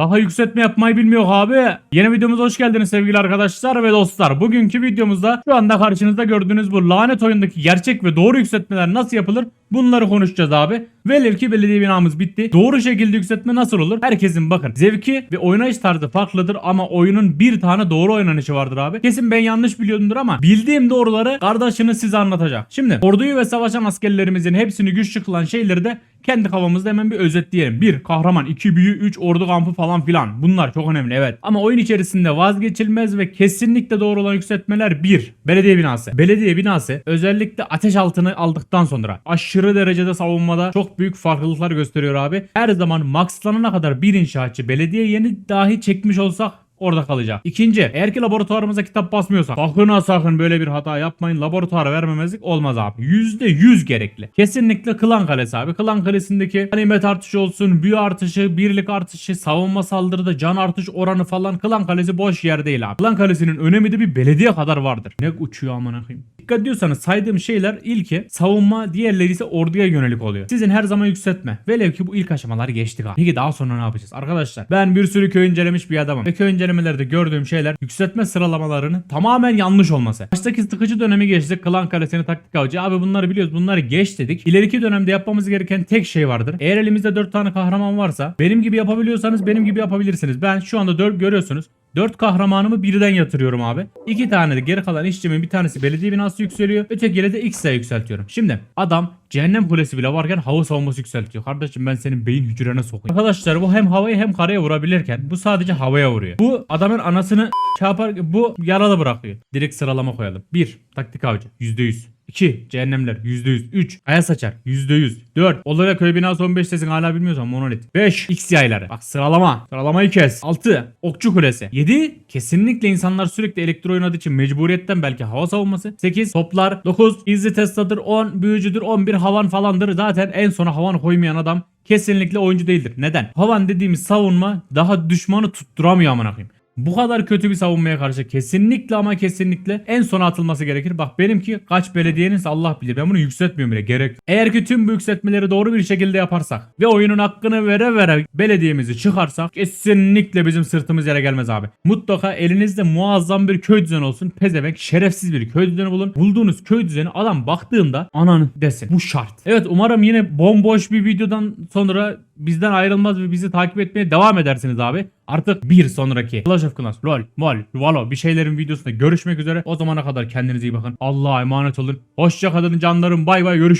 Daha yükseltme yapmayı bilmiyor abi. Yeni videomuza hoş geldiniz sevgili arkadaşlar ve dostlar. Bugünkü videomuzda şu anda karşınızda gördüğünüz bu lanet oyundaki gerçek ve doğru yükseltmeler nasıl yapılır? Bunları konuşacağız abi. Velev ki belediye binamız bitti. Doğru şekilde yükseltme nasıl olur? Herkesin bakın zevki ve oynayış tarzı farklıdır ama oyunun bir tane doğru oynanışı vardır abi. Kesin ben yanlış biliyordumdur ama bildiğim doğruları kardeşiniz size anlatacak. Şimdi orduyu ve savaşan askerlerimizin hepsini güçlü kılan şeyleri de kendi kafamızda hemen bir özetleyelim. 1. Kahraman, 2 büyü, 3 ordu kampı falan filan. Bunlar çok önemli evet. Ama oyun içerisinde vazgeçilmez ve kesinlikle doğru olan yükseltmeler 1. Belediye binası. Belediye binası özellikle ateş altını aldıktan sonra aşırı derecede savunmada çok büyük farklılıklar gösteriyor abi. Her zaman maxlanana kadar bir inşaatçı belediye yeni dahi çekmiş olsak orada kalacak. İkinci, eğer ki laboratuvarımıza kitap basmıyorsak sakın ha sakın böyle bir hata yapmayın. Laboratuvara vermemezlik olmaz abi. %100 gerekli. Kesinlikle klan kalesi abi. Klan kalesindeki ganimet artışı olsun, büyü artışı, birlik artışı, savunma saldırıda can artış oranı falan klan kalesi boş yer değil abi. Klan kalesinin önemi de bir belediye kadar vardır. Ne uçuyor amına koyayım. Dikkat ediyorsanız saydığım şeyler ilki savunma, diğerleri ise orduya yönelik oluyor. Sizin her zaman yükseltme. Velev ki bu ilk aşamalar geçtik abi. Peki daha sonra ne yapacağız? Arkadaşlar ben bir sürü köy incelemiş bir adamım. Ve köy incelemelerde gördüğüm şeyler yükseltme sıralamalarının tamamen yanlış olması. Baştaki sıkıcı dönemi geçtik. Klan kalesini taktik avcı. Abi bunları biliyoruz. Bunları geç dedik. İleriki dönemde yapmamız gereken tek şey vardır. Eğer elimizde 4 tane kahraman varsa benim gibi yapabiliyorsanız benim gibi yapabilirsiniz. Ben şu anda 4 görüyorsunuz. 4 kahramanımı birden yatırıyorum abi. 2 tane de geri kalan işçimin bir tanesi belediye binası yükseliyor. Ötekiyle de X'e yükseltiyorum. Şimdi adam cehennem kulesi bile varken hava savunması yükseltiyor. Kardeşim ben senin beyin hücrene sokayım. Arkadaşlar bu hem havayı hem karaya vurabilirken bu sadece havaya vuruyor. Bu adamın anasını şey yapar bu yaralı bırakıyor. Direkt sıralama koyalım. 1. Taktik avcı %100. 2. Cehennemler %100. 3. Aya saçar %100. 4. Olaya köy binası 15 desin hala bilmiyorsan monolit. 5. X yayları. Bak sıralama. Sıralamayı kes. 6. Okçu kulesi. 7. Kesinlikle insanlar sürekli elektro oynadığı için mecburiyetten belki hava savunması. 8. Toplar. 9. Gizli testadır. 10. Büyücüdür. 11. Havan falandır. Zaten en sona havan koymayan adam kesinlikle oyuncu değildir. Neden? Havan dediğimiz savunma daha düşmanı tutturamıyor amına koyayım. Bu kadar kötü bir savunmaya karşı kesinlikle ama kesinlikle en sona atılması gerekir. Bak benimki kaç belediyenin Allah bilir. Ben bunu yükseltmiyorum bile gerek. Eğer ki tüm bu yükseltmeleri doğru bir şekilde yaparsak ve oyunun hakkını vere vere belediyemizi çıkarsak kesinlikle bizim sırtımız yere gelmez abi. Mutlaka elinizde muazzam bir köy düzeni olsun. Pezevenk şerefsiz bir köy düzeni bulun. Bulduğunuz köy düzeni adam baktığında ananı desin. Bu şart. Evet umarım yine bomboş bir videodan sonra bizden ayrılmaz ve bizi takip etmeye devam edersiniz abi. Artık bir sonraki Clash of Clans, LoL, MOL, Valo bir şeylerin videosunda görüşmek üzere. O zamana kadar kendinize iyi bakın. Allah'a emanet olun. Hoşça kalın canlarım. Bay bay görüşürüz.